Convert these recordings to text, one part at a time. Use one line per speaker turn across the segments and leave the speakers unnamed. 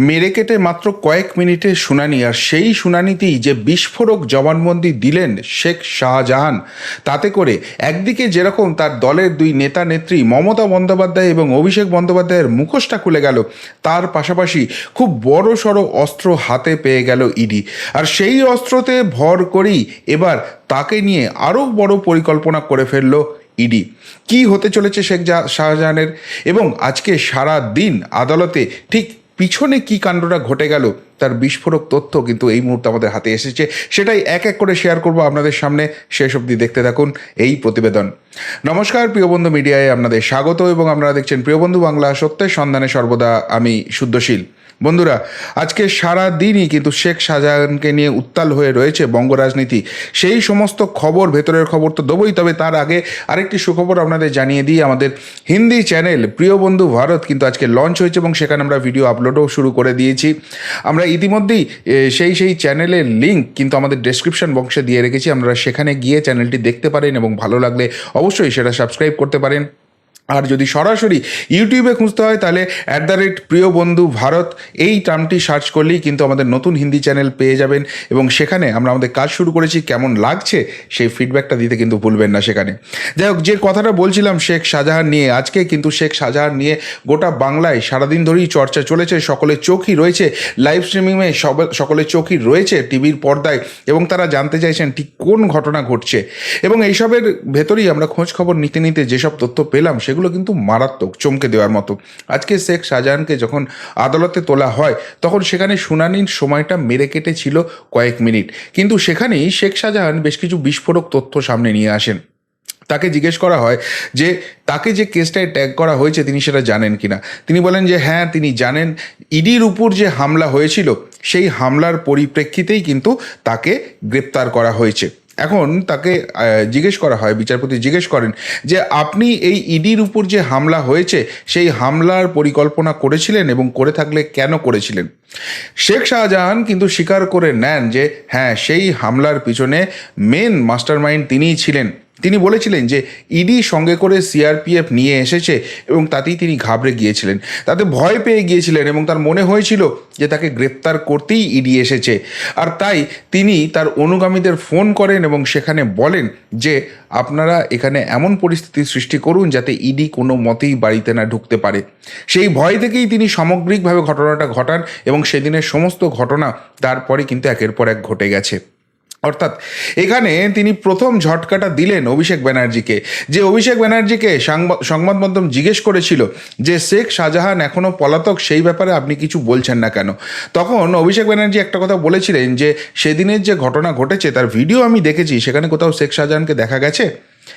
মেরে কেটে মাত্র কয়েক মিনিটের শুনানি, আর সেই শুনানিতেই যে বিস্ফোরক জবানবন্দি দিলেন শেখ শাহজাহান, তাতে করে একদিকে যেরকম তার দলের দুই নেতা নেত্রী মমতা বন্দ্যোপাধ্যায় এবং অভিষেক বন্দ্যোপাধ্যায়ের মুখোশটা খুলে গেল, তার পাশাপাশি খুব বড় সড়ো অস্ত্র হাতে পেয়ে গেল ইডি। আর সেই অস্ত্রতে ভর করেই এবার তাকে নিয়ে আরও বড় পরিকল্পনা করে ফেলল ইডি। কি হতে চলেছে শেখ শাহজাহানের? এবং আজকে সারা দিন আদালতে ঠিক পিছনে কি কাণ্ডটা ঘটে গেল, তার বিস্ফোরক তথ্য কিন্তু এই মুহূর্তে আমাদের হাতে এসেছে। সেটাই এক এক করে শেয়ার করব আপনাদের সামনে। শেষ অবধি দেখতে থাকুন এই প্রতিবেদন। নমস্কার, প্রিয়বন্ধু মিডিয়ায় আপনাদের স্বাগত এবং আপনারা দেখছেন প্রিয়বন্ধু বাংলা সত্যের সন্ধানে সর্বদা। আমি শুদ্ধশীল। বন্ধুরা, আজকে সারা দিনই কিন্তু শেখ শাহজাহানকে নিয়ে উত্তাল হয়ে রয়েছে বঙ্গ রাজনীতি সেই সমস্ত খবর, ভেতরের খবর তো দেবই, তবে তার আগে আরেকটি সুখবর আপনাদের জানিয়ে দিই। আমাদের হিন্দি চ্যানেল প্রিয় বন্ধু ভারত কিন্তু আজকে লঞ্চ হয়েছে এবং সেখানে আমরা ভিডিও আপলোডও শুরু করে দিয়েছি। আমরা ইতিমধ্যেই সেই সেই চ্যানেলের লিঙ্ক কিন্তু আমাদের ডেসক্রিপশন বক্সে দিয়ে রেখেছি। আপনারা সেখানে গিয়ে চ্যানেলটি দেখতে পারেন এবং ভালো লাগলে অবশ্যই সেটা সাবস্ক্রাইব করতে পারেন। আর যদি সরাসরি ইউটিউবে খুঁজতে হয়, তাহলে অ্যাট দ্য রেট প্রিয় বন্ধু ভারত, এই টার্মটি সার্চ করলেই কিন্তু আমাদের নতুন হিন্দি চ্যানেল পেয়ে যাবেন এবং সেখানে আমরা আমাদের কাজ শুরু করেছি, কেমন লাগছে সেই ফিডব্যাকটা দিতে কিন্তু ভুলবেন না সেখানে। যাই হোক, যে কথাটা বলছিলাম শেখ শাহজাহান নিয়ে, আজকে কিন্তু শেখ শাহজাহান নিয়ে গোটা বাংলায় সারাদিন ধরেই চর্চা চলেছে সকলের চোখই রয়েছে লাইভ স্ট্রিমিংয়ে সব সকলের চোখই রয়েছে টিভির পর্দায় এবং তারা জানতে চাইছেন ঠিক কোন ঘটনা ঘটছে। এবং এইসবের ভেতরেই আমরা খোঁজ খবর নিতে নিতে যেসব তথ্য পেলাম সেগুলো কিন্তু মারাত্মক চমকে দেওয়ার মতো। আজকে শেখ শাহজাহানকে যখন আদালতে তোলা হয়, তখন সেখানে শুনানির সময়টা মেরে কেটেছিল কয়েক মিনিট। কিন্তু সেখানেই শেখ শাহজাহান বেশ কিছু বিস্ফোরক তথ্য সামনে নিয়ে আসেন। তাকে জিজ্ঞেস করা হয় যে, তাকে যে কেসটায় ট্যাগ করা হয়েছে তিনি সেটা জানেন কিনা তিনি বলেন যে হ্যাঁ তিনি জানেন। ইডির উপর যে হামলা হয়েছিল, সেই হামলার পরিপ্রেক্ষিতেই কিন্তু তাকে গ্রেপ্তার করা হয়েছে। এখন তাকে জিজ্ঞেস করা হয়, বিচারপতি জিজ্ঞেস করেন যে আপনি এই ইডির উপর যে হামলা হয়েছে, সেই হামলার পরিকল্পনা করেছিলেন এবং করে থাকলে কেন করেছিলেন? শেখ শাহজাহান কিন্তু স্বীকার করে নেন যে হ্যাঁ সেই হামলার পিছনে মেন মাস্টারমাইন্ড তিনিই ছিলেন। তিনি বলেছিলেন যে ইডি সঙ্গে করে সিআরপিএফ নিয়ে এসেছে এবং তাতেই তিনি ঘাবড়ে গিয়েছিলেন। তাতে ভয় পেয়ে গিয়েছিলেন এবং তার মনে হয়েছিল যে তাকে গ্রেপ্তার করতেই ইডি এসেছে। আর তাই তিনি তার অনুগামীদের ফোন করেন এবং সেখানে বলেন যে আপনারা এখানে এমন পরিস্থিতি সৃষ্টি করুন যাতে ইডি কোনো মতেই বাড়িতে না ঢুকতে পারে। সেই ভয় থেকেই তিনি সামগ্রিকভাবে ঘটনাটা ঘটান এবং সেদিনের সমস্ত ঘটনা তারপরে কিন্তু একের পর এক ঘটে গেছে। অর্থাৎ এখানে তিনি প্রথম ঝটকাটা দিলেন অভিষেক ব্যানার্জিকে। যে অভিষেক ব্যানার্জিকে সাংবা- সংবাদ মাধ্যম জিজ্ঞেস করেছিল যে, শেখ শাহজাহান এখনও পলাতক, সেই ব্যাপারে আপনি কিছু বলছেন না কেন? তখন অভিষেক ব্যানার্জি একটা কথা বলেছিলেন যে, সেদিনের যে ঘটনা ঘটেছে, তার ভিডিও আমি দেখেছি, সেখানে কোথাও শেখ শাহজাহানকে দেখা গেছে?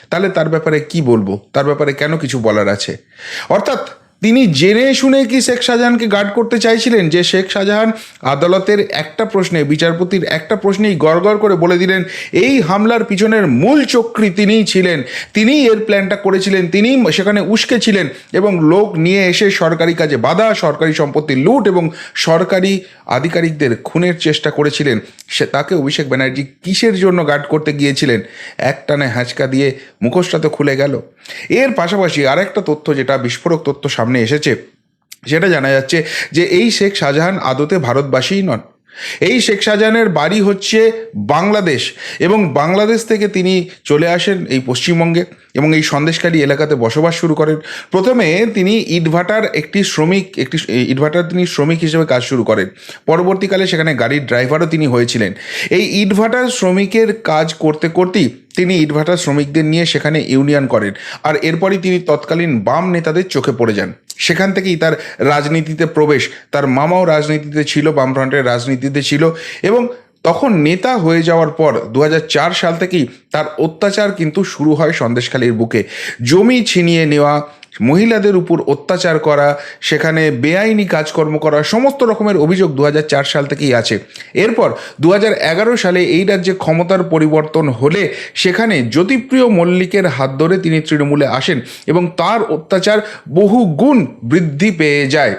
তাহলে তার ব্যাপারে কি বলব? তার ব্যাপারে কেন কিছু বলার আছে? অর্থাৎ তিনি জেনে শুনে কি শেখ শাহজাহানকে গার্ড করতে চাইছিলেন? যে শেখ শাহজাহান আদালতের একটা প্রশ্নে, বিচারপতির একটা প্রশ্নেই গড়গড় করে বলে দিলেন, এই হামলার পিছনের মূল চক্রী তিনিই ছিলেন। তিনিই এর প্ল্যানটা করেছিলেন, তিনিই সেখানে উস্কে ছিলেন এবং লোক নিয়ে এসে সরকারি কাজে বাধা, সরকারি সম্পত্তি লুট এবং সরকারি আধিকারিকদের খুনের চেষ্টা করেছিলেন। সে তাকে অভিষেক ব্যানার্জি কিসের জন্য গার্ড করতে গিয়েছিলেন? একটানে হ্যাঁচকা দিয়ে মুখোশটা তো খুলে গেল। এর পাশাপাশি আরেকটা তথ্য, যেটা বিস্ফোরক তথ্য সামনে এসেছে। সেটা জানা যাচ্ছে যে এই শেখ শাহজাহান আদতে ভারতবাসীই নন। এই শেখ শাহজাহানের বাড়ি হচ্ছে বাংলাদেশ এবং বাংলাদেশ থেকে তিনি চলে আসেন এই পশ্চিমবঙ্গে এবং এই সন্দেশকারী এলাকাতে বসবাস শুরু করেন। প্রথমে তিনি ইটভাটার একটি শ্রমিক, একটি ইটভাটার তিনি শ্রমিক হিসেবে কাজ শুরু করেন। পরবর্তীকালে সেখানে গাড়ির ড্রাইভারও তিনি হয়েছিলেন। এই ইটভাটার শ্রমিকের কাজ করতে করতেই তিনি ইটভাটার শ্রমিকদের নিয়ে সেখানে ইউনিয়ন করেন। আর এরপরই তিনি তৎকালীন বাম নেতাদের চোখে পড়ে যান। সেখান থেকেই তার রাজনীতিতে প্রবেশ। তার মামাও রাজনীতিতে ছিল, বামফ্রন্টের রাজনীতিতে ছিল এবং তখন নেতা হয়ে যাওয়ার পর দু হাজার চার সাল থেকেই তার অত্যাচার কিন্তু শুরু হয় সন্দেশখালীর বুকে। জমি ছিনিয়ে নেওয়া মহিলাদের উপর অত্যাচার করা, সেখানে বেআইনি কাজকর্ম করা, সমস্ত রকমের অভিযোগ দু হাজার চার সাল থেকেই আছে। এরপর দু হাজার এগারো সালে এই রাজ্যে ক্ষমতার পরিবর্তন হলে সেখানে জ্যোতিপ্রিয় মল্লিকের হাত ধরে তিনি তৃণমূলে আসেন এবং তার অত্যাচার বহু গুণ বৃদ্ধি পেয়ে যায়।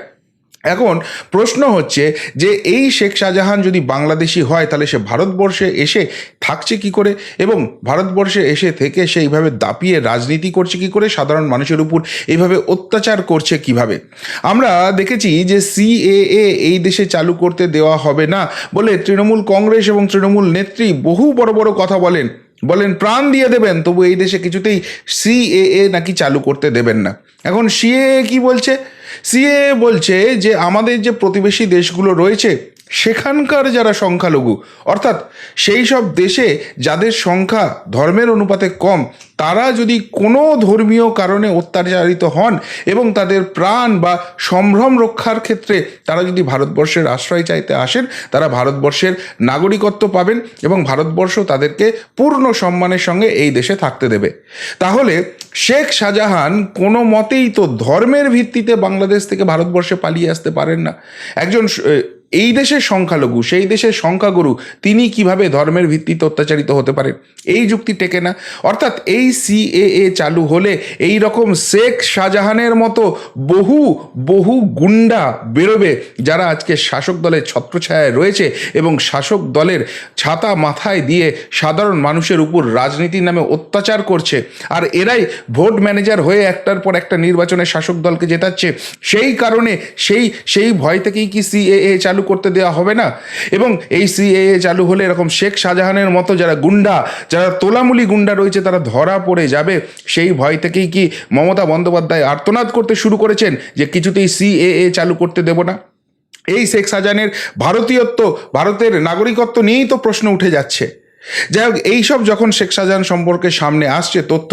এখন প্রশ্ন হচ্ছে যে এই শেখ শাহজাহান যদি বাংলাদেশি হয় তাহলে সে ভারতবর্ষে এসে থাকছে কি করে? এবং ভারতবর্ষে এসে থেকে সেইভাবে দাপিয়ে রাজনীতি করছে কি করে? সাধারণ মানুষের উপর এইভাবে অত্যাচার করছে কীভাবে? আমরা দেখেছি যে সিএএ এই দেশে চালু করতে দেওয়া হবে না বলে তৃণমূল কংগ্রেস এবং তৃণমূল নেত্রী বহু বড় বড় কথা বলেন। বলেন, প্রাণ দিয়ে দেবেন, তবু এই দেশে কিছুতেই সিএএ নাকি চালু করতে দেবেন না। এখন সিএএ কি বলছে? সিএ বলছে যে আমাদের যে প্রতিবেশী দেশগুলো রয়েছে সেখানকার যারা সংখ্যালঘু, অর্থাৎ সেই সব দেশে যাদের সংখ্যা ধর্মের অনুপাতে কম, তারা যদি কোনো ধর্মীয় কারণে অত্যাচারিত হন এবং তাদের প্রাণ বা সম্ভ্রম রক্ষার ক্ষেত্রে তারা যদি ভারতবর্ষের আশ্রয় চাইতে আসেন, তারা ভারতবর্ষের নাগরিকত্ব পাবেন এবং ভারতবর্ষ তাদেরকে পূর্ণ সম্মানের সঙ্গে এই দেশে থাকতে দেবে। তাহলে শেখ শাহজাহান কোনো মতেই তো ধর্মের ভিত্তিতে বাংলাদেশ থেকে ভারতবর্ষে পালিয়ে আসতে পারেন না। একজন এই দেশের সংখ্যালঘু, সেই দেশের সংখ্যাগুরু, তিনি কীভাবে ধর্মের ভিত্তিতে অত্যাচারিত হতে পারেন এই যুক্তি টেকে না। অর্থাৎ এই সিএএ চালু হলে এই রকম শেখ শাহজাহানের মতো বহু বহু গুন্ডা বেরোবে যারা আজকে শাসক দলের ছত্রছায়ায় রয়েছে এবং শাসক দলের ছাতা মাথায় দিয়ে সাধারণ মানুষের উপর রাজনীতির নামে অত্যাচার করছে। আর এরাই ভোট ম্যানেজার হয়ে একটার পর একটা নির্বাচনে শাসক দলকে জেতাচ্ছে। সেই কারণে সেই সেই ভয় থেকেই কি সিএএ চালু করতে দেওয়া হবে না। এবং এই সিএএ চালু হলে এরকম শেখ শাহজাহানের মতো যারা গুন্ডা, যারা তোলামুলি গুন্ডা রয়েছে, তারা ধরা পড়ে যাবে। সেই ভয় থেকেই কি মমতা বন্দ্যোপাধ্যায় আর্তনাদ করতে শুরু করেছেন যে কিছুতেই সিএএ চালু করতে দেব না? এই শেখ শাহজাহানের ভারতীয়ত্ব, ভারতের নাগরিকত্ব নিয়েই তো প্রশ্ন উঠে যাচ্ছে। যাই হোক এইসব যখন শেখ শাহজাহান সম্পর্কে সামনে আসছে তথ্য,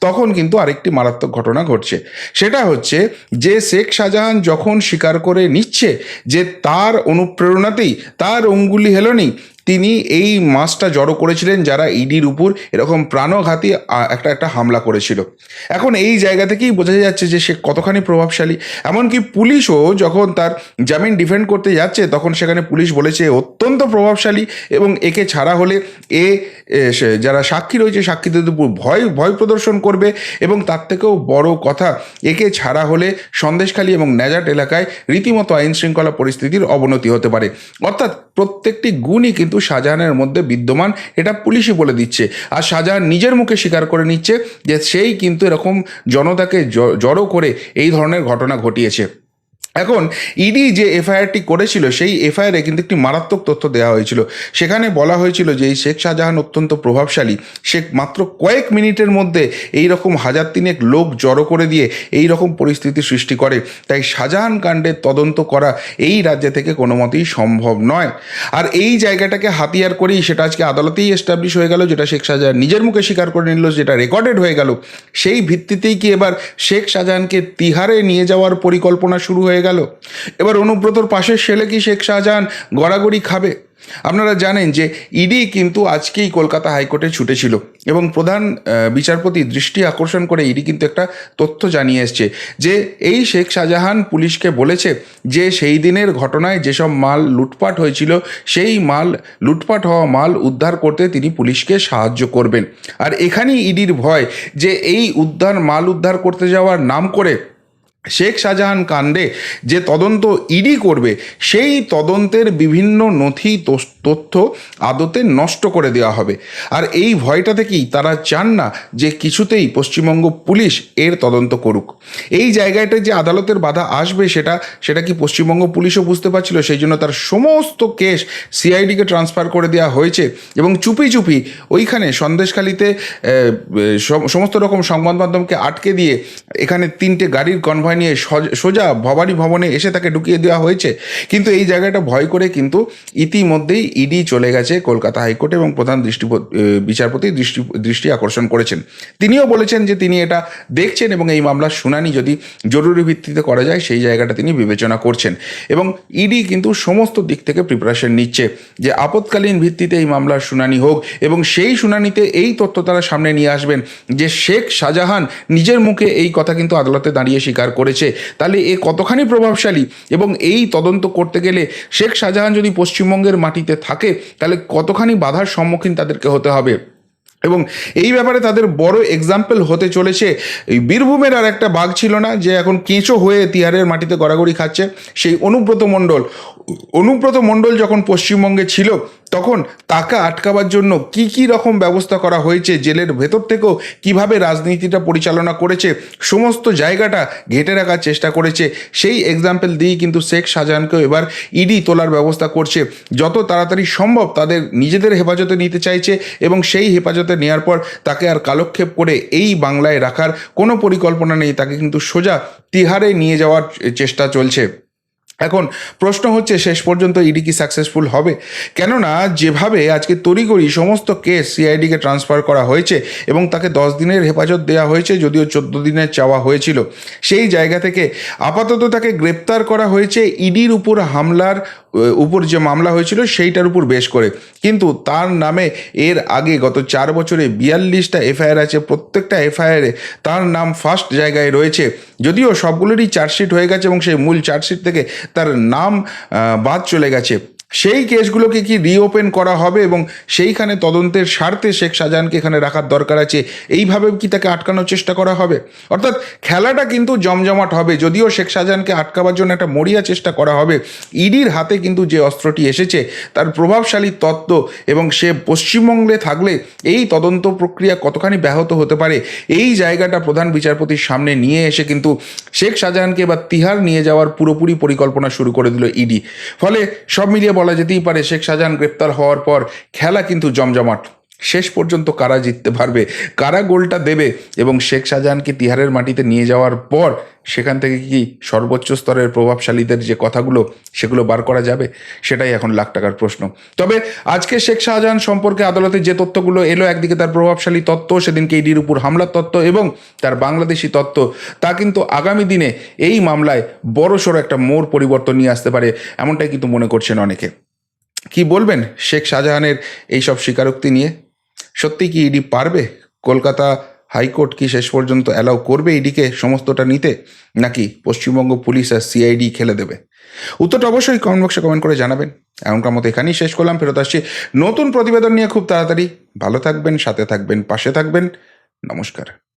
তখন কিন্তু আরেকটি মারাত্মক ঘটনা ঘটছে। সেটা হচ্ছে যে শেখ শাহজাহান যখন স্বীকার করে নিচ্ছে যে তার অনুপ্রেরণাতেই তার অঙ্গুলি হেলনি তিনি এই মাসটা জড়ো করেছিলেন যারা ইডির উপর এরকম প্রাণঘাতী একটা একটা হামলা করেছিল। এখন এই জায়গা থেকেই বোঝা যাচ্ছে যে সে কতখানি প্রভাবশালী। এমনকি পুলিশও যখন তার জামিন ডিফেন্ড করতে যাচ্ছে, তখন সেখানে পুলিশ বলেছে অত্যন্ত প্রভাবশালী এবং একে ছাড়া হলে এ যারা সাক্ষী রয়েছে, সাক্ষীদের ভয় ভয় প্রদর্শন করবে এবং তার থেকেও বড় কথা, একে ছাড়া হলে সন্দেশখালী এবং ন্যাজাট এলাকায় রীতিমতো আইন শৃঙ্খলা পরিস্থিতির অবনতি হতে পারে। অর্থাৎ প্রত্যেকটি গুণই কিন্তু শাহজাহানের মধ্যে বিদ্যমান, এটা পুলিশই বলে দিচ্ছে। আর শাহজাহান নিজের মুখে স্বীকার করে নিচ্ছে যে সেই কিন্তু এরকম জনতাকে জড়ো করে এই ধরনের ঘটনা ঘটিয়েছে। এখন ইডি যে এফআইআরটি করেছিল, সেই এফআইআরে কিন্তু একটি মারাত্মক তথ্য দেওয়া হয়েছিল। সেখানে বলা হয়েছিল যে এই শেখ শাহজাহান অত্যন্ত প্রভাবশালী। সে মাত্র কয়েক মিনিটের মধ্যে এই রকম হাজার তিনেক লোক জড়ো করে দিয়ে এই রকম পরিস্থিতি সৃষ্টি করে। তাই শাহজাহান কাণ্ডের তদন্ত করা এই রাজ্য থেকে কোনো মতেই সম্ভব নয়। আর এই জায়গাটাকে হাতিয়ার করেই সেটা আজকে আদালতেই এস্টাবলিশ হয়ে গেল, যেটা শেখ শাহজাহান নিজের মুখে স্বীকার করে নিল, যেটা রেকর্ডেড হয়ে গেল। সেই ভিত্তিতেই কি এবার শেখ শাহজাহানকে তিহারে নিয়ে যাওয়ার পরিকল্পনা শুরু হয়ে গেল। এবার অনুব্রতর পাশের ছেলে কি শেখ শাহজাহান গড়াগড়ি খাবে? আপনারা জানেন যে ইডি কিন্তু আজকেই কলকাতা হাইকোর্টে ছুটেছিল এবং প্রধান বিচারপতি দৃষ্টি আকর্ষণ করে ইডি কিন্তু একটা তথ্য জানিয়ে এসছে যে এই শেখ শাহজাহান পুলিশকে বলেছে যে সেই দিনের ঘটনায় যেসব মাল লুটপাট হয়েছিল, সেই মাল, লুটপাট হওয়া মাল উদ্ধার করতে তিনি পুলিশকে সাহায্য করবেন। আর এখানেই ইডির ভয় যে এই উদ্ধার, মাল উদ্ধার করতে যাওয়ার নাম করে শেখ শাহজাহান কাণ্ডে যে তদন্ত ইডি করবে সেই তদন্তের বিভিন্ন নথি তথ্য আদতে নষ্ট করে দেওয়া হবে। আর এই ভয়টা থেকেই তারা চান না যে কিছুতেই পশ্চিমবঙ্গ পুলিশ এর তদন্ত করুক। এই জায়গাটায় যে আদালতের বাধা আসবে সেটা সেটা কি পশ্চিমবঙ্গ পুলিশও বুঝতে পারছিল? সেই জন্য তার সমস্ত কেস সিআইডিকে ট্রান্সফার করে দেওয়া হয়েছে এবং চুপি চুপি ওইখানে সন্দেশখালিতে সমস্ত রকম সংবাদ মাধ্যমকে আটকে দিয়ে এখানে তিনটে গাড়ির কনভয় নিয়ে সোজা ভবানী ভবনে এসে তাকে ঢুকিয়ে দেওয়া হয়েছে। কিন্তু এই জায়গাটা ভয় করে কিন্তু ইতিমধ্যেই ইডি চলে গেছে কলকাতা হাইকোর্টে এবং প্রধান দৃষ্টি বিচারপতি দৃষ্টি দৃষ্টি আকর্ষণ করেছেন। তিনিও বলেছেন যে তিনি এটা দেখছেন এবং এই মামলার শুনানি যদি জরুরি ভিত্তিতে করা যায়, সেই জায়গাটা তিনি বিবেচনা করছেন। এবং ইডি কিন্তু সমস্ত দিক থেকে প্রিপারেশন নিচ্ছে যে আপৎকালীন ভিত্তিতে এই মামলার শুনানি হোক এবং সেই শুনানিতে এই তথ্য তারা সামনে নিয়ে আসবেন যে শেখ শাহজাহান নিজের মুখে এই কথা কিন্তু আদালতে দাঁড়িয়ে স্বীকার করেছে। তাহলে এ কতখানি প্রভাবশালী? এবং এই তদন্ত করতে গেলে শেখ শাহজাহান যদি পশ্চিমবঙ্গের মাটিতে থাকে, তাহলে কতখানি বাধার সম্মুখীন তাদেরকে হতে হবে? এবং এই ব্যাপারে তাদের বড় এক্সাম্পল হতে চলেছে। এই বীরভূমের আর একটা বাঘ ছিল না, যে এখন কেঁচো হয়ে তিহারের মাটিতে গড়াগড়ি খাচ্ছে, সেই অনুব্রত মণ্ডল। অনুব্রত মণ্ডল যখন পশ্চিমবঙ্গে ছিল, তখন তাকে আটকাবার জন্য কি কি রকম ব্যবস্থা করা হয়েছে, জেলের ভেতর থেকেও কীভাবে রাজনীতিটা পরিচালনা করেছে, সমস্ত জায়গাটা ঘেটে রাখার চেষ্টা করেছে, সেই এক্সাম্পল দিয়েই কিন্তু শেখ শাহজাহানকেও এবার ইডি তোলার ব্যবস্থা করছে, যত তাড়াতাড়ি সম্ভব তাদের নিজেদের হেফাজতে নিতে চাইছে এবং সেই হেফাজতে নেওয়ার পর তাকে আর কালক্ষেপ করে এই বাংলায় রাখার কোনো পরিকল্পনা নেই, তাকে কিন্তু সোজা তিহারে নিয়ে যাওয়ার চেষ্টা চলছে। এখন প্রশ্ন হচ্ছে শেষ পর্যন্ত ইডি কি সাকসেসফুল হবে? কেননা যেভাবে আজকে তড়িগড়ি সমস্ত কেস সিআইডিকে ট্রান্সফার করা হয়েছে এবং তাকে দশ দিনের হেফাজত দেওয়া হয়েছে, যদিও চোদ্দ দিনের চাওয়া হয়েছিল, সেই জায়গা থেকে আপাতত তাকে গ্রেপ্তার করা হয়েছে ইডির উপর হামলার উপর যে মামলা হয়েছিল সেইটার উপর বেশ করে। কিন্তু তার নামে এর আগে গত চার বছরে বিয়াল্লিশটা এফআইআর আছে, প্রত্যেকটা এফআইআরে তার নাম ফার্স্ট জায়গায় রয়েছে। যদিও সবগুলোরই চার্জশিট হয়ে গেছে এবং সেই মূল চার্জশিট থেকে তার নাম বাদ চলে গেছে। সেই কেসগুলোকে কি রিওপেন করা হবে এবং সেইখানে তদন্তের স্বার্থে শেখ শাহজাহানকে এখানে রাখার দরকার আছে এইভাবে কি তাকে আটকানোর চেষ্টা করা হবে? অর্থাৎ খেলাটা কিন্তু জমজমাট হবে, যদিও শেখ শাহজাহানকে আটকাবার জন্য একটা মরিয়া চেষ্টা করা হবে, ইডির হাতে কিন্তু যে অস্ত্রটি এসেছে, তার প্রভাবশালী তত্ত্ব এবং সে পশ্চিমবঙ্গে থাকলে এই তদন্ত প্রক্রিয়া কতখানি ব্যাহত হতে পারে, এই জায়গাটা প্রধান বিচারপতির সামনে নিয়ে এসে কিন্তু শেখ শাহজাহানকে এবার তিহার নিয়ে যাওয়ার পুরোপুরি পরিকল্পনা শুরু করে দিল ইডি। ফলে সব মিলিয়ে বলা যেতেই পারে শেখ শাহজাহান গ্রেপ্তার হওয়ার পর খেলা কিন্তু জমজমাট। শেষ পর্যন্ত কারা জিততে পারবে? কারা গোলটা দেবে? এবং শেখ শাহজাহানকে তিহারের মাটিতে নিয়ে যাওয়ার পর সেখান থেকে কি সর্বোচ্চ স্তরের প্রভাবশালীদের যে কথাগুলো সেগুলো বার করা যাবে? সেটাই এখন লাখ টাকার প্রশ্ন। তবে আজকে শেখ শাহজাহান সম্পর্কে আদালতে যে তথ্যগুলো এলো, একদিকে তার প্রভাবশালী তত্ত্ব, সেদিনকে ইডির উপর হামলার তত্ত্ব এবং তার বাংলাদেশি তত্ত্ব, তা কিন্তু আগামী দিনে এই মামলায় বড়সড় একটা মোড় পরিবর্তন নিয়ে আসতে পারে, এমনটাই কিন্তু মনে করছেন অনেকে। কি বলবেন শেখ শাহজাহানের এই সব স্বীকারোক্তি নিয়ে? সত্যি কি ইডি পারবে? কলকাতা হাইকোর্ট কি শেষ পর্যন্ত অ্যালাউ করবে ইডিকে সমস্তটা নিতে? নাকি পশ্চিমবঙ্গ পুলিশ আর সিআইডি খেলে দেবে? উত্তরটা অবশ্যই কমেন্ট বক্সে কমেন্ট করে জানাবেন। এমনকার মতো এখানেই শেষ করলাম, ফেরত আসছি নতুন প্রতিবেদন নিয়ে খুব তাড়াতাড়ি। ভালো থাকবেন, সাথে থাকবেন, পাশে থাকবেন। নমস্কার।